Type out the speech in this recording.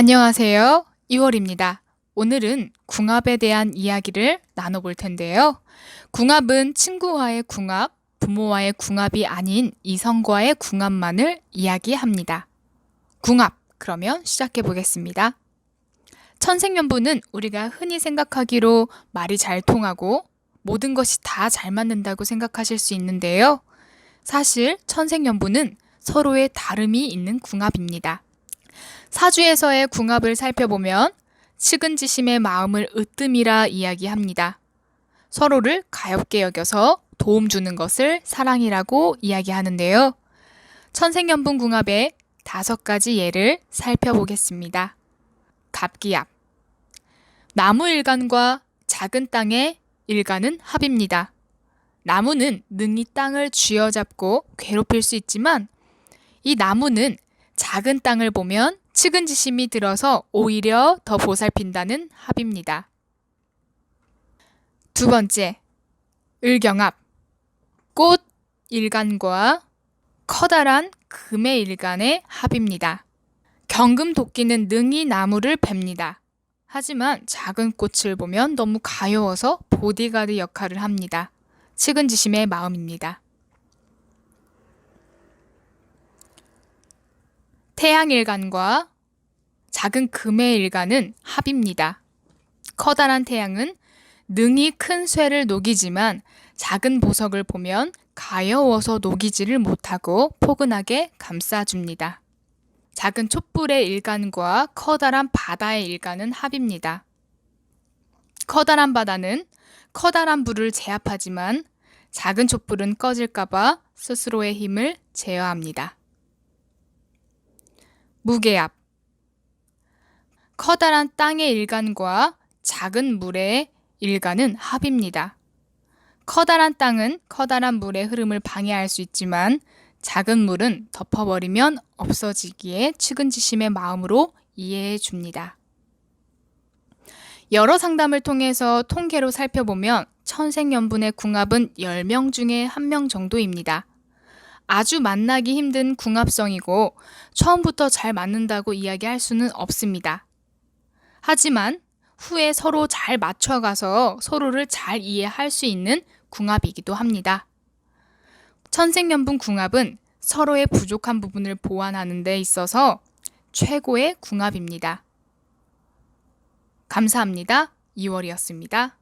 안녕하세요. 2월입니다. 오늘은 궁합에 대한 이야기를 나눠볼 텐데요. 궁합은 친구와의 궁합, 부모와의 궁합이 아닌 이성과의 궁합만을 이야기합니다. 궁합, 그러면 시작해 보겠습니다. 천생연분은 우리가 흔히 생각하기로 말이 잘 통하고 모든 것이 다 잘 맞는다고 생각하실 수 있는데요. 사실 천생연분은 서로의 다름이 있는 궁합입니다. 사주에서의 궁합을 살펴보면 측은지심의 마음을 으뜸이라 이야기합니다. 서로를 가엽게 여겨서 도움 주는 것을 사랑이라고 이야기하는데요. 천생연분 궁합의 다섯 가지 예를 살펴보겠습니다. 갑기압. 나무 일간과 작은 땅의 일간은 합입니다. 나무는 능히 땅을 쥐어잡고 괴롭힐 수 있지만 이 나무는 작은 땅을 보면 측은지심이 들어서 오히려 더 보살핀다는 합입니다. 두 번째, 을경합. 꽃 일간과 커다란 금의 일간의 합입니다. 경금 도끼는 능히 나무를 뱀니다. 하지만 작은 꽃을 보면 너무 가여워서 보디가드 역할을 합니다. 측은지심의 마음입니다. 태양일간과 작은 금의 일간은 합입니다. 커다란 태양은 능히 큰 쇠를 녹이지만 작은 보석을 보면 가여워서 녹이지를 못하고 포근하게 감싸줍니다. 작은 촛불의 일간과 커다란 바다의 일간은 합입니다. 커다란 바다는 커다란 불을 제압하지만 작은 촛불은 꺼질까봐 스스로의 힘을 제어합니다. 무게압. 커다란 땅의 일간과 작은 물의 일간은 합입니다. 커다란 땅은 커다란 물의 흐름을 방해할 수 있지만 작은 물은 덮어버리면 없어지기에 측은지심의 마음으로 이해해 줍니다. 여러 상담을 통해서 통계로 살펴보면 천생연분의 궁합은 10명 중에 1명 정도입니다. 아주 만나기 힘든 궁합성이고 처음부터 잘 맞는다고 이야기할 수는 없습니다. 하지만 후에 서로 잘 맞춰가서 서로를 잘 이해할 수 있는 궁합이기도 합니다. 천생연분 궁합은 서로의 부족한 부분을 보완하는 데 있어서 최고의 궁합입니다. 감사합니다. 2월이었습니다.